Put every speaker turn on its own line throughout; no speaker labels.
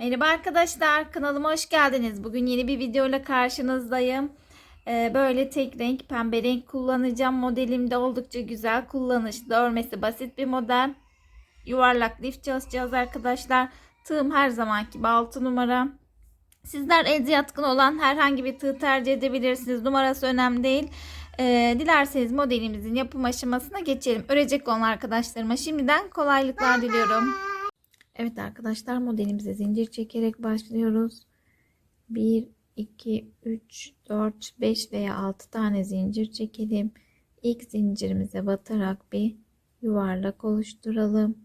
Merhaba arkadaşlar kanalıma hoş geldiniz. Bugün yeni bir videoyla karşınızdayım. Ee, böyle tek renk pembe renk kullanacağım. Modelimde oldukça güzel kullanışlı. Örmesi basit bir model. Yuvarlak lif çalışacağız arkadaşlar. Tığım her zamanki gibi 6 numara. Sizler elde yatkın olan herhangi bir tığ tercih edebilirsiniz. Numarası önemli değil. Ee, dilerseniz modelimizin yapım aşamasına geçelim. Örecek olan arkadaşlarıma şimdiden kolaylıklar diliyorum. Evet arkadaşlar modelimize zincir çekerek başlıyoruz. 1, 2, 3, 4, 5 veya 6 tane zincir çekelim. İlk zincirimize batarak bir yuvarlak oluşturalım.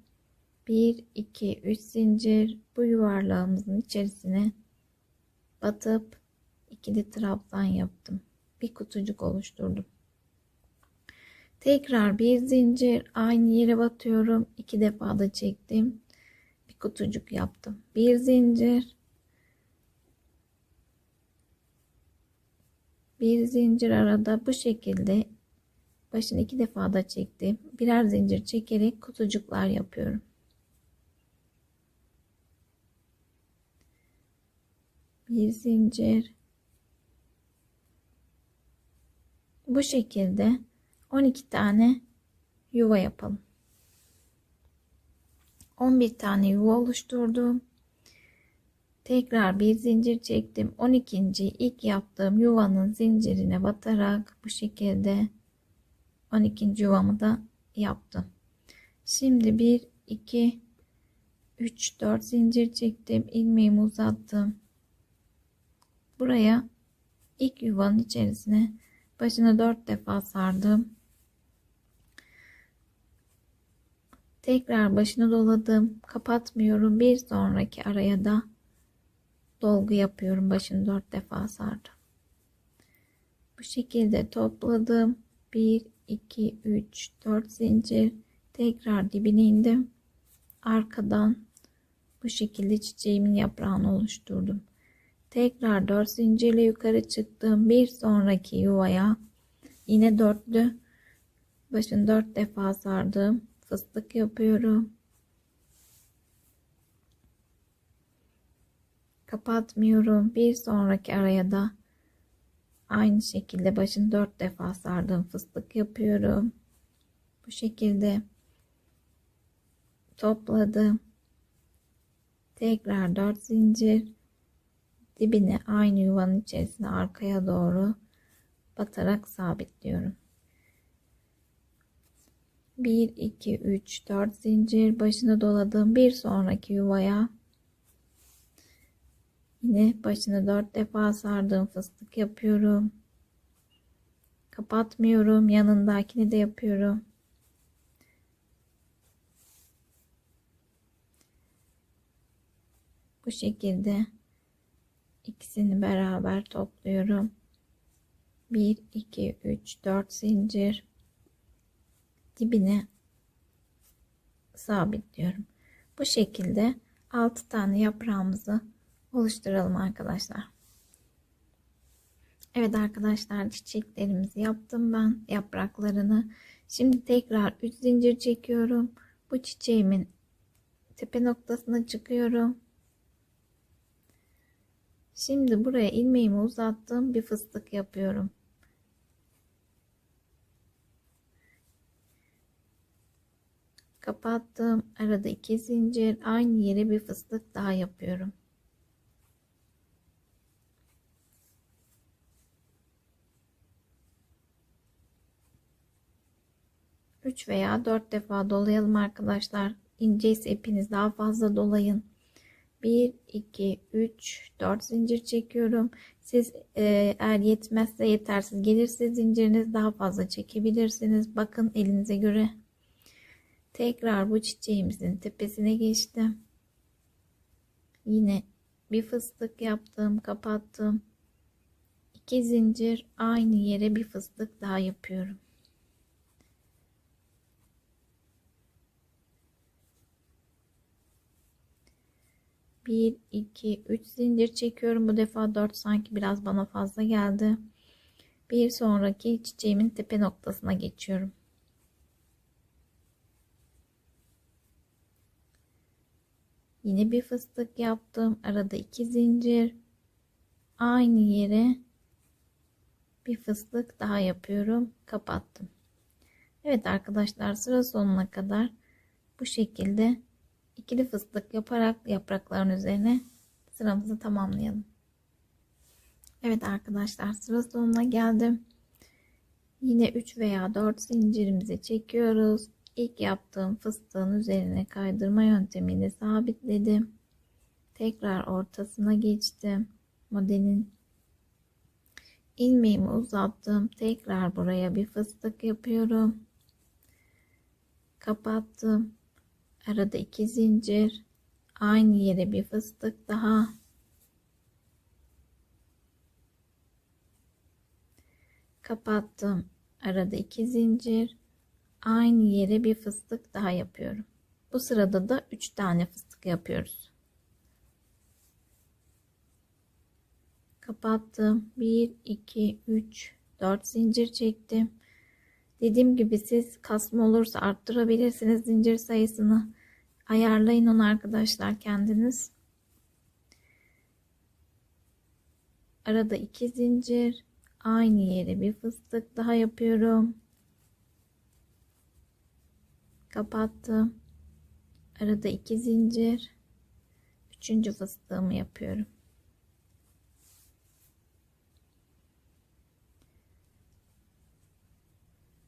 1, 2, 3 zincir bu yuvarlağımızın içerisine batıp ikili trabzan yaptım. Bir kutucuk oluşturdum. Tekrar bir zincir aynı yere batıyorum. iki defa da çektim bir kutucuk yaptım. Bir zincir. Bir zincir arada bu şekilde başını iki defa da çektim. Birer zincir çekerek kutucuklar yapıyorum. Bir zincir. Bu şekilde 12 tane yuva yapalım. 11 tane yuva oluşturdum. Tekrar bir zincir çektim. 12. ilk yaptığım yuvanın zincirine batarak bu şekilde 12. yuvamı da yaptım. Şimdi 1 2 3 4 zincir çektim. ilmeğimi uzattım. Buraya ilk yuvanın içerisine başına 4 defa sardım. Tekrar başını doladım. Kapatmıyorum. Bir sonraki araya da dolgu yapıyorum. Başını dört defa sardım. Bu şekilde topladım. 1, 2, 3, 4 zincir. Tekrar dibine indim. Arkadan bu şekilde çiçeğimin yaprağını oluşturdum. Tekrar 4 zincirle yukarı çıktım. Bir sonraki yuvaya yine dörtlü başını dört defa sardım fıstık yapıyorum. Kapatmıyorum. Bir sonraki araya da aynı şekilde başını dört defa sardım. Fıstık yapıyorum. Bu şekilde topladım. Tekrar dört zincir dibine aynı yuvanın içerisine arkaya doğru batarak sabitliyorum. 1 2 3 4 zincir. Başına doladım. Bir sonraki yuvaya. Yine başına 4 defa sardığım fıstık yapıyorum. Kapatmıyorum. Yanındakini de yapıyorum. Bu şekilde ikisini beraber topluyorum. 1 2 3 4 zincir dibine sabitliyorum. Bu şekilde 6 tane yaprağımızı oluşturalım arkadaşlar. Evet arkadaşlar çiçeklerimizi yaptım ben yapraklarını. Şimdi tekrar 3 zincir çekiyorum. Bu çiçeğimin tepe noktasına çıkıyorum. Şimdi buraya ilmeğimi uzattım. Bir fıstık yapıyorum. Kapattım. Arada iki zincir. Aynı yere bir fıstık daha yapıyorum. Üç veya dört defa dolayalım arkadaşlar. İnce ise ipiniz daha fazla dolayın. 1 2 3 4 zincir çekiyorum. Siz e, eğer yetmezse yetersiz gelirse zinciriniz daha fazla çekebilirsiniz. Bakın elinize göre Tekrar bu çiçeğimizin tepesine geçtim. Yine bir fıstık yaptım, kapattım. İki zincir aynı yere bir fıstık daha yapıyorum. Bir, iki, üç zincir çekiyorum. Bu defa dört sanki biraz bana fazla geldi. Bir sonraki çiçeğimin tepe noktasına geçiyorum. Yine bir fıstık yaptım. Arada iki zincir. Aynı yere bir fıstık daha yapıyorum. Kapattım. Evet arkadaşlar sıra sonuna kadar bu şekilde ikili fıstık yaparak yaprakların üzerine sıramızı tamamlayalım. Evet arkadaşlar sıra sonuna geldim. Yine 3 veya 4 zincirimizi çekiyoruz. İlk yaptığım fıstığın üzerine kaydırma yöntemiyle sabitledim. Tekrar ortasına geçtim. Modelin ilmeğimi uzattım. Tekrar buraya bir fıstık yapıyorum. Kapattım. Arada iki zincir. Aynı yere bir fıstık daha. Kapattım. Arada iki zincir. Aynı yere bir fıstık daha yapıyorum. Bu sırada da 3 tane fıstık yapıyoruz. Kapattım. 1 2 3 4 zincir çektim. Dediğim gibi siz kasma olursa arttırabilirsiniz zincir sayısını. Ayarlayın onu arkadaşlar kendiniz. Arada iki zincir. Aynı yere bir fıstık daha yapıyorum. Kapattım. Arada iki zincir. Üçüncü fıstığımı yapıyorum.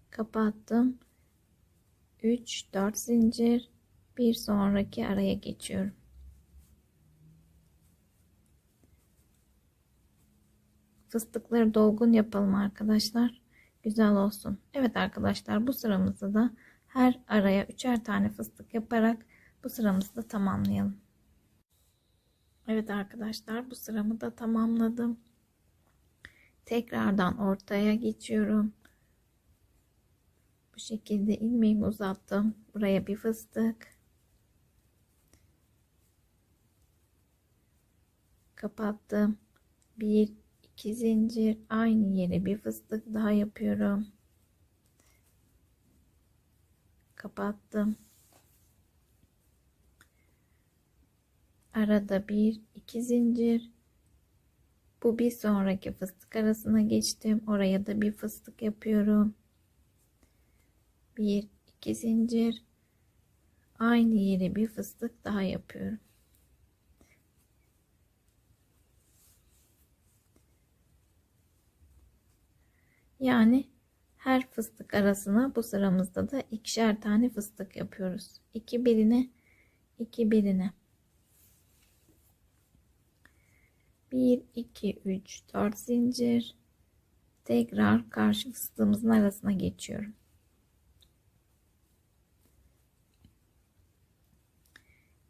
Kapattım. 3 4 zincir. Bir sonraki araya geçiyorum. Fıstıkları dolgun yapalım arkadaşlar. Güzel olsun. Evet arkadaşlar bu sıramızda da her araya üçer tane fıstık yaparak bu sıramızı da tamamlayalım. Evet arkadaşlar bu sıramı da tamamladım. Tekrardan ortaya geçiyorum. Bu şekilde ilmeğimi uzattım. Buraya bir fıstık. Kapattım. Bir, iki zincir. Aynı yere bir fıstık daha yapıyorum. Kapattım. Arada bir, iki zincir. Bu bir sonraki fıstık arasına geçtim. Oraya da bir fıstık yapıyorum bir iki zincir aynı yere bir fıstık daha yapıyorum yani her fıstık arasına bu sıramızda da ikişer tane fıstık yapıyoruz. İki birine iki birine. 1 2 3 4 zincir. Tekrar karşı fıstığımızın arasına geçiyorum.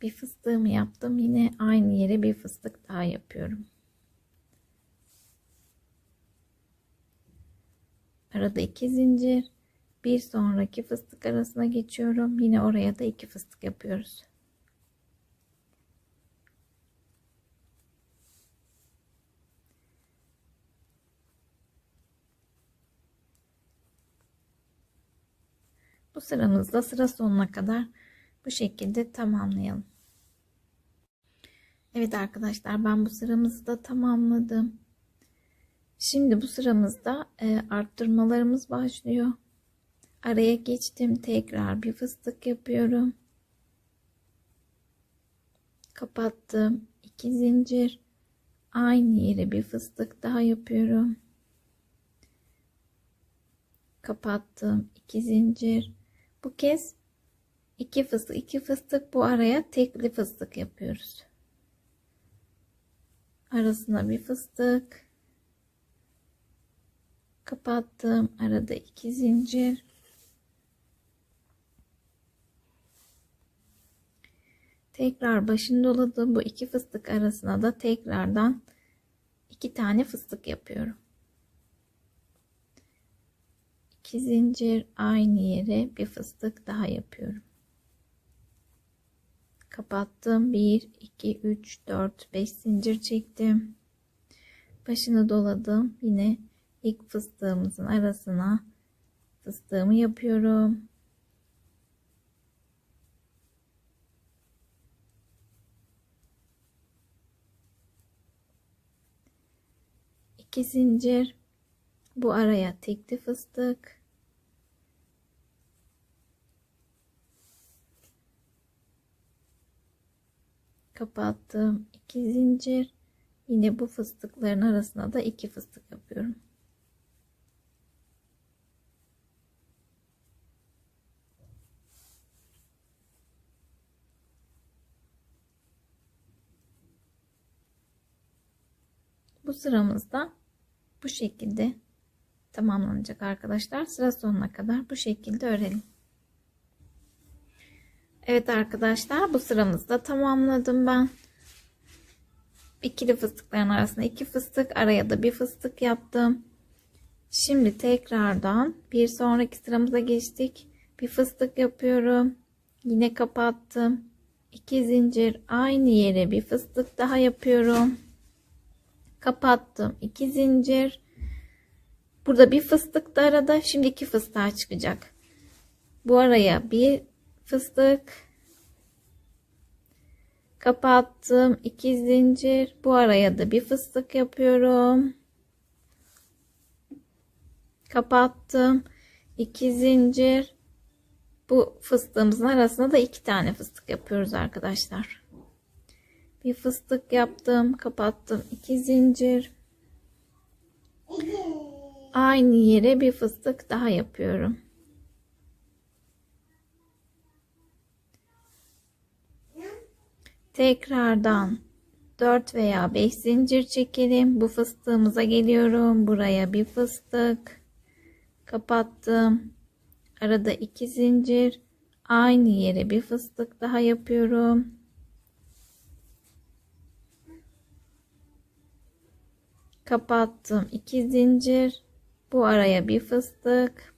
Bir fıstığımı yaptım. Yine aynı yere bir fıstık daha yapıyorum arada iki zincir bir sonraki fıstık arasına geçiyorum yine oraya da iki fıstık yapıyoruz Bu sıramızda sıra sonuna kadar bu şekilde tamamlayalım. Evet arkadaşlar ben bu sıramızı da tamamladım. Şimdi bu sıramızda e, arttırmalarımız başlıyor. Araya geçtim. Tekrar bir fıstık yapıyorum. Kapattım. 2 zincir. Aynı yere bir fıstık daha yapıyorum. Kapattım. 2 zincir. Bu kez iki fıstık iki fıstık bu araya tekli fıstık yapıyoruz arasına bir fıstık kapattım. Arada iki zincir. Tekrar başını doladım. Bu iki fıstık arasına da tekrardan iki tane fıstık yapıyorum. 2 zincir aynı yere bir fıstık daha yapıyorum. Kapattım. 1 2 3 4 5 zincir çektim. Başını doladım. Yine ilk fıstığımızın arasına fıstığımı yapıyorum. İki zincir. Bu araya tekli fıstık. Kapattım iki zincir. Yine bu fıstıkların arasına da iki fıstık yapıyorum. Bu sıramızda bu şekilde tamamlanacak arkadaşlar. Sıra sonuna kadar bu şekilde örelim. Evet arkadaşlar bu sıramızda tamamladım ben. İkili fıstıkların arasında iki fıstık araya da bir fıstık yaptım. Şimdi tekrardan bir sonraki sıramıza geçtik. Bir fıstık yapıyorum. Yine kapattım. 2 zincir aynı yere bir fıstık daha yapıyorum kapattım. 2 zincir. Burada bir fıstık da arada. Şimdi iki fıstığa çıkacak. Bu araya bir fıstık. Kapattım. 2 zincir. Bu araya da bir fıstık yapıyorum. Kapattım. 2 zincir. Bu fıstığımızın arasında da iki tane fıstık yapıyoruz arkadaşlar bir fıstık yaptım kapattım. İki zincir. Aynı yere bir fıstık daha yapıyorum. Tekrardan 4 veya 5 zincir çekelim. Bu fıstığımıza geliyorum. Buraya bir fıstık kapattım. Arada 2 zincir. Aynı yere bir fıstık daha yapıyorum kapattım. 2 zincir. Bu araya bir fıstık.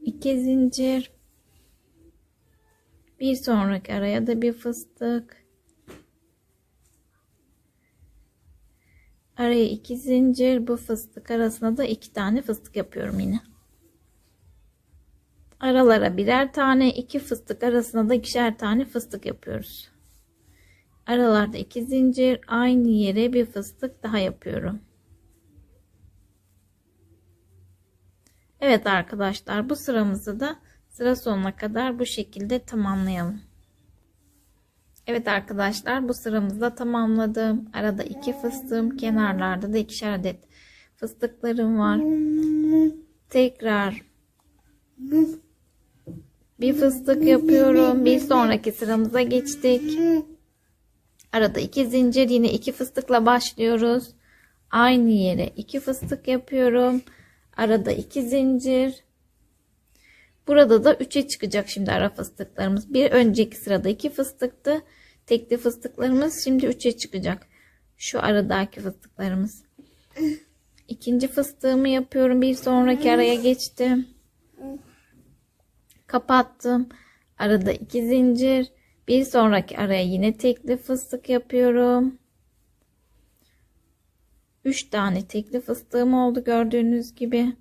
2 zincir. Bir sonraki araya da bir fıstık. Araya 2 zincir. Bu fıstık arasına da 2 tane fıstık yapıyorum yine. Aralara birer tane iki fıstık arasına da ikişer tane fıstık yapıyoruz aralarda iki zincir aynı yere bir fıstık daha yapıyorum. Evet arkadaşlar bu sıramızı da sıra sonuna kadar bu şekilde tamamlayalım. Evet arkadaşlar bu sıramızda tamamladım. Arada iki fıstığım kenarlarda da ikişer adet fıstıklarım var. Tekrar bir fıstık yapıyorum. Bir sonraki sıramıza geçtik Arada iki zincir yine iki fıstıkla başlıyoruz. Aynı yere iki fıstık yapıyorum. Arada iki zincir. Burada da 3'e çıkacak şimdi ara fıstıklarımız. Bir önceki sırada iki fıstıktı. Tekli fıstıklarımız şimdi 3'e çıkacak. Şu aradaki fıstıklarımız. İkinci fıstığımı yapıyorum. Bir sonraki araya geçtim. Kapattım. Arada iki zincir. Bir sonraki araya yine tekli fıstık yapıyorum. 3 tane tekli fıstığım oldu gördüğünüz gibi.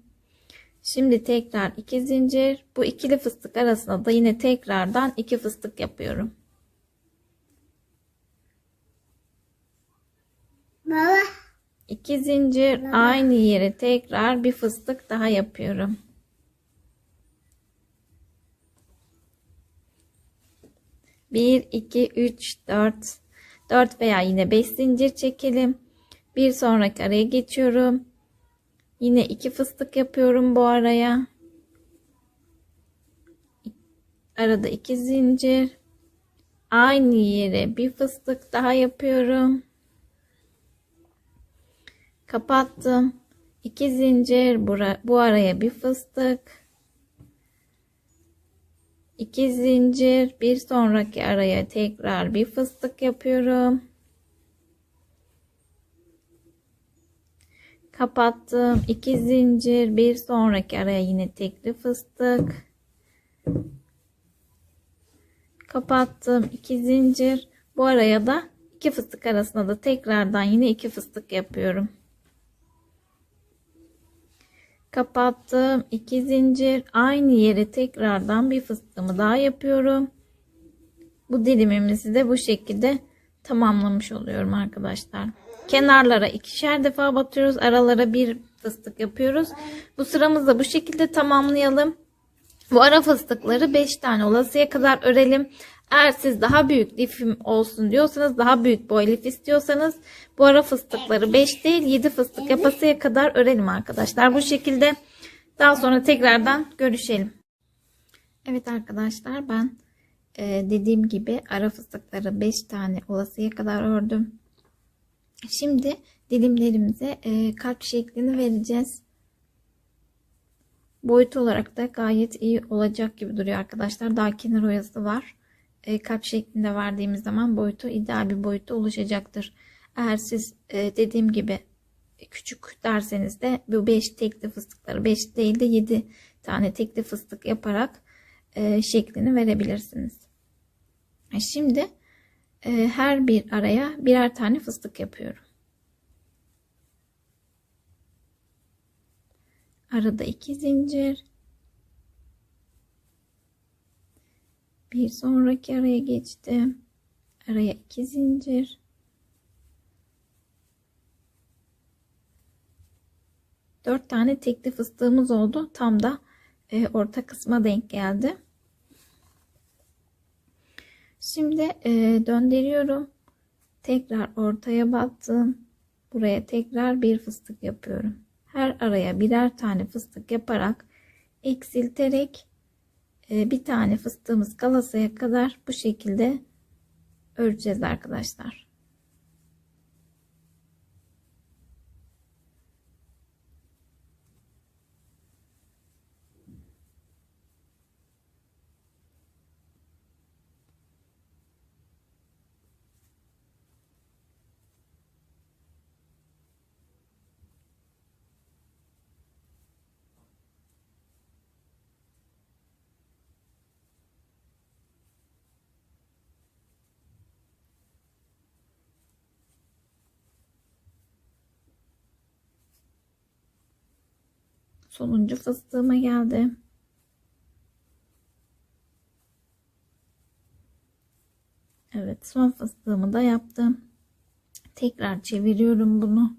Şimdi tekrar 2 zincir. Bu ikili fıstık arasında da yine tekrardan 2 fıstık yapıyorum.
Baba.
2 zincir
Baba.
aynı yere tekrar bir fıstık daha yapıyorum. 1 2 3 4 4 veya yine 5 zincir çekelim. Bir sonraki araya geçiyorum. Yine 2 fıstık yapıyorum bu araya. Arada 2 zincir. Aynı yere bir fıstık daha yapıyorum. Kapattım. 2 zincir bu araya bir fıstık 2 zincir bir sonraki araya tekrar bir fıstık yapıyorum. Kapattım. 2 zincir bir sonraki araya yine tekli fıstık. Kapattım. 2 zincir. Bu araya da 2 fıstık arasında da tekrardan yine 2 fıstık yapıyorum kapattım 2 zincir aynı yere tekrardan bir fıstığımı daha yapıyorum bu dilimimizi de bu şekilde tamamlamış oluyorum arkadaşlar. Kenarlara ikişer defa batıyoruz. Aralara bir fıstık yapıyoruz. Bu sıramızı da bu şekilde tamamlayalım. Bu ara fıstıkları 5 tane olasıya kadar örelim. Eğer siz daha büyük lifim olsun diyorsanız daha büyük boy lif istiyorsanız bu ara fıstıkları 5 değil 7 fıstık yapasıya kadar örelim arkadaşlar. Bu şekilde daha sonra tekrardan görüşelim. Evet arkadaşlar ben e, dediğim gibi ara fıstıkları 5 tane olasıya kadar ördüm. Şimdi dilimlerimize e, kalp şeklini vereceğiz. Boyut olarak da gayet iyi olacak gibi duruyor arkadaşlar. Daha kenar oyası var. E, kalp şeklinde verdiğimiz zaman boyutu ideal bir boyutta oluşacaktır. Eğer siz e, dediğim gibi küçük derseniz de bu 5 tekli fıstıkları 5 değil de 7 tane tekli fıstık yaparak e, şeklini verebilirsiniz. E, şimdi e, her bir araya birer tane fıstık yapıyorum. Arada iki zincir. Bir sonraki araya geçtim. Araya iki zincir. Dört tane tekli fıstığımız oldu. Tam da e, orta kısma denk geldi. Şimdi e, döndürüyorum. Tekrar ortaya battım. Buraya tekrar bir fıstık yapıyorum. Her araya birer tane fıstık yaparak eksilterek bir tane fıstığımız kalasaya kadar bu şekilde öreceğiz arkadaşlar. Sonuncu fıstığıma geldi. Evet son fıstığımı da yaptım. Tekrar çeviriyorum bunu.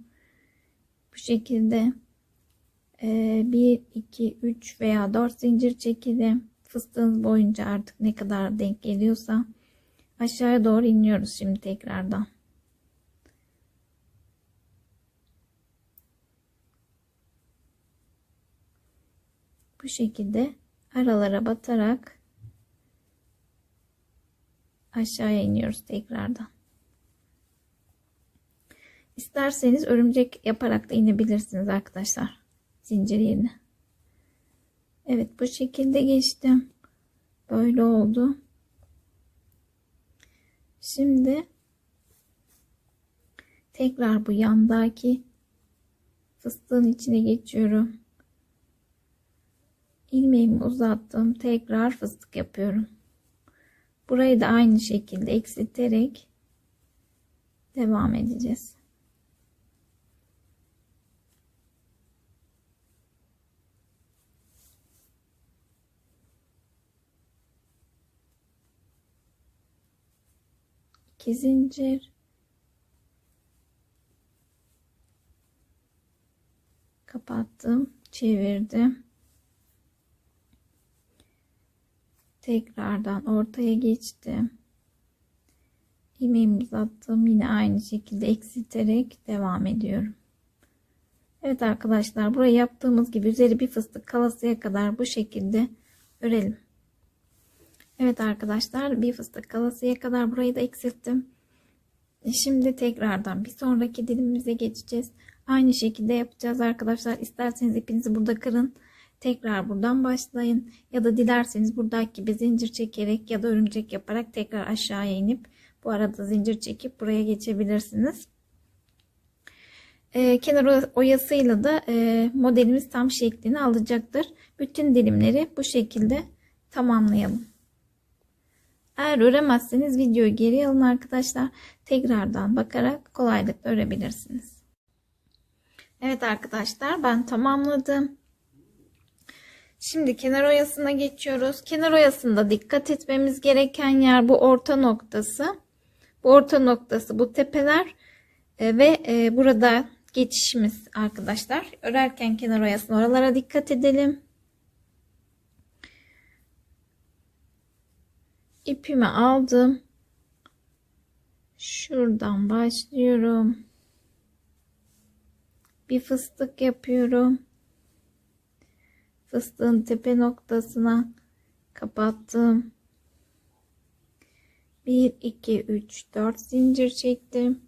Bu şekilde 1, 2, 3 veya 4 zincir çekelim. Fıstığınız boyunca artık ne kadar denk geliyorsa aşağıya doğru iniyoruz şimdi tekrardan. Bu şekilde aralara batarak aşağıya iniyoruz tekrardan. İsterseniz örümcek yaparak da inebilirsiniz arkadaşlar. Zincir yerine. Evet bu şekilde geçtim. Böyle oldu. Şimdi tekrar bu yandaki fıstığın içine geçiyorum ilmeğimi uzattım. Tekrar fıstık yapıyorum. Burayı da aynı şekilde eksilterek devam edeceğiz. İki zincir kapattım çevirdim tekrardan ortaya geçtim. ilmeğimi uzattım. Yine aynı şekilde eksilterek devam ediyorum. Evet arkadaşlar burayı yaptığımız gibi üzeri bir fıstık kalasıya kadar bu şekilde örelim. Evet arkadaşlar bir fıstık kalasıya kadar burayı da eksilttim. E, şimdi tekrardan bir sonraki dilimimize geçeceğiz. Aynı şekilde yapacağız arkadaşlar. İsterseniz ipinizi burada kırın. Tekrar buradan başlayın. Ya da dilerseniz buradaki gibi zincir çekerek ya da örümcek yaparak tekrar aşağıya inip bu arada zincir çekip buraya geçebilirsiniz. Ee, kenar oyasıyla da e, modelimiz tam şeklini alacaktır. Bütün dilimleri bu şekilde tamamlayalım. Eğer öremezseniz videoyu geri alın arkadaşlar. Tekrardan bakarak kolaylıkla örebilirsiniz. Evet arkadaşlar ben tamamladım. Şimdi kenar oyasına geçiyoruz. Kenar oyasında dikkat etmemiz gereken yer bu orta noktası. Bu orta noktası bu tepeler e, ve e, burada geçişimiz arkadaşlar. Örerken kenar oyasını oralara dikkat edelim. İpimi aldım. Şuradan başlıyorum. Bir fıstık yapıyorum. Fıstığın tepe noktasına kapattım. 1 2 3 4 zincir çektim.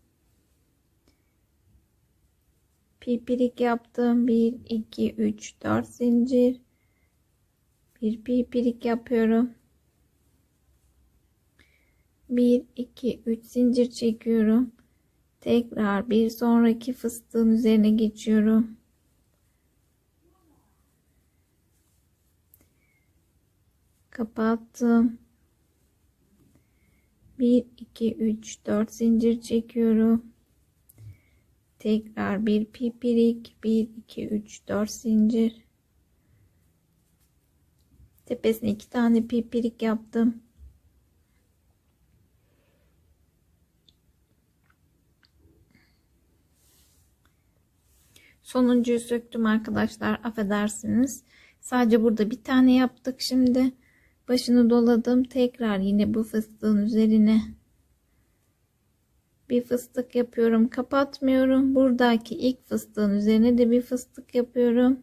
Pipirik yaptım. 1 2 3 4 zincir. Bir pipirik yapıyorum. 1 2 3 zincir çekiyorum. Tekrar bir sonraki fıstığın üzerine geçiyorum. Kapattım. 1 2 3 4 zincir çekiyorum. Tekrar bir pipirik 1 2 3 4 zincir. Tepesine iki tane pipirik yaptım. Sonuncuyu söktüm arkadaşlar. Affedersiniz. Sadece burada bir tane yaptık şimdi. Başını doladım. Tekrar yine bu fıstığın üzerine bir fıstık yapıyorum. Kapatmıyorum. Buradaki ilk fıstığın üzerine de bir fıstık yapıyorum.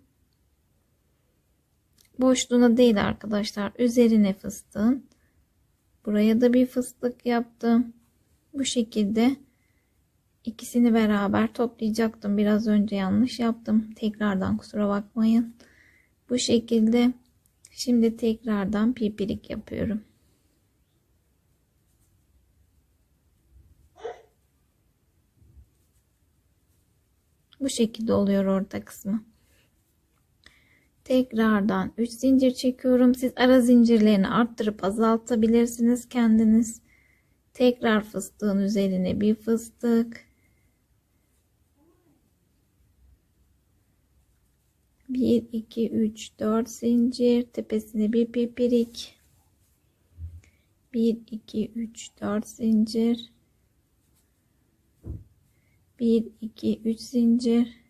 Boşluğuna değil arkadaşlar. Üzerine fıstığın. Buraya da bir fıstık yaptım. Bu şekilde ikisini beraber toplayacaktım. Biraz önce yanlış yaptım. Tekrardan kusura bakmayın. Bu şekilde şimdi tekrardan pipirik yapıyorum. Bu şekilde oluyor orta kısmı. Tekrardan 3 zincir çekiyorum. Siz ara zincirlerini arttırıp azaltabilirsiniz kendiniz. Tekrar fıstığın üzerine bir fıstık. Bir, iki, üç, dört zincir. Tepesine bir pipirik. Bir, iki, üç, dört zincir. 1 2 3 zincir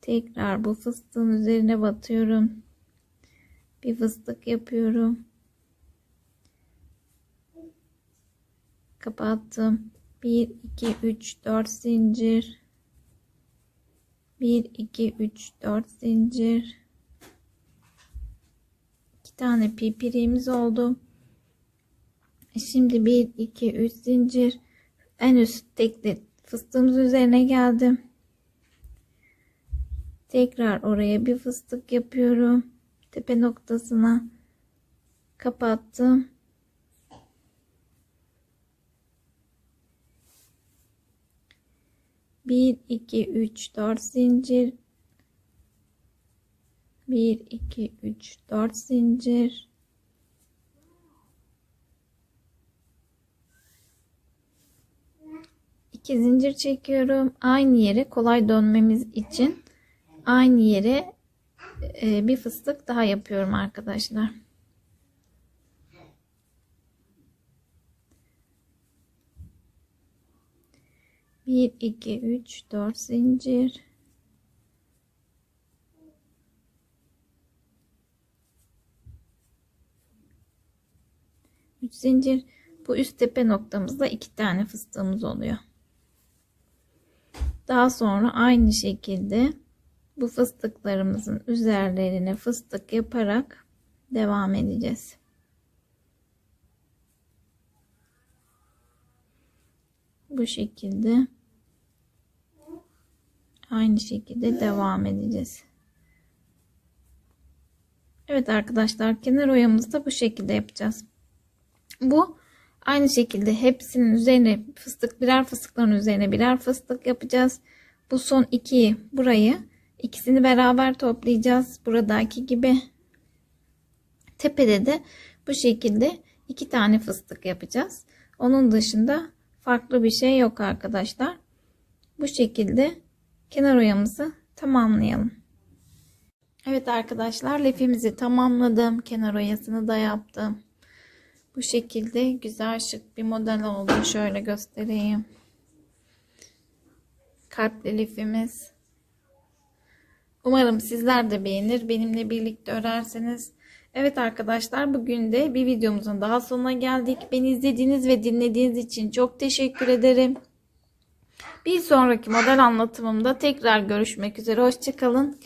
tekrar bu fıstığın üzerine batıyorum bir fıstık yapıyorum kapattım 1 2 3 4 zincir 1 2 3 4 zincir 2 tane pipiriğimiz oldu şimdi 1 2 3 zincir en üst tekli fıstığımız üzerine geldim. Tekrar oraya bir fıstık yapıyorum. Tepe noktasına kapattım. Bir, iki, üç, dört zincir. Bir, iki, üç, dört zincir. 2 zincir çekiyorum. Aynı yere kolay dönmemiz için aynı yere e, bir fıstık daha yapıyorum arkadaşlar. Bir, iki, üç, dört zincir. Üç zincir. Bu üst tepe noktamızda iki tane fıstığımız oluyor. Daha sonra aynı şekilde bu fıstıklarımızın üzerlerine fıstık yaparak devam edeceğiz. Bu şekilde aynı şekilde devam edeceğiz. Evet arkadaşlar kenar oyamızı da bu şekilde yapacağız. Bu Aynı şekilde hepsinin üzerine fıstık birer fıstıkların üzerine birer fıstık yapacağız. Bu son ikiyi burayı ikisini beraber toplayacağız. Buradaki gibi tepede de bu şekilde iki tane fıstık yapacağız. Onun dışında farklı bir şey yok arkadaşlar. Bu şekilde kenar oyamızı tamamlayalım. Evet arkadaşlar lefimizi tamamladım. Kenar oyasını da yaptım. Bu şekilde güzel şık bir model oldu. Şöyle göstereyim. Kalpli lifimiz. Umarım sizler de beğenir. Benimle birlikte örerseniz. Evet arkadaşlar bugün de bir videomuzun daha sonuna geldik. Beni izlediğiniz ve dinlediğiniz için çok teşekkür ederim. Bir sonraki model anlatımımda tekrar görüşmek üzere. Hoşçakalın.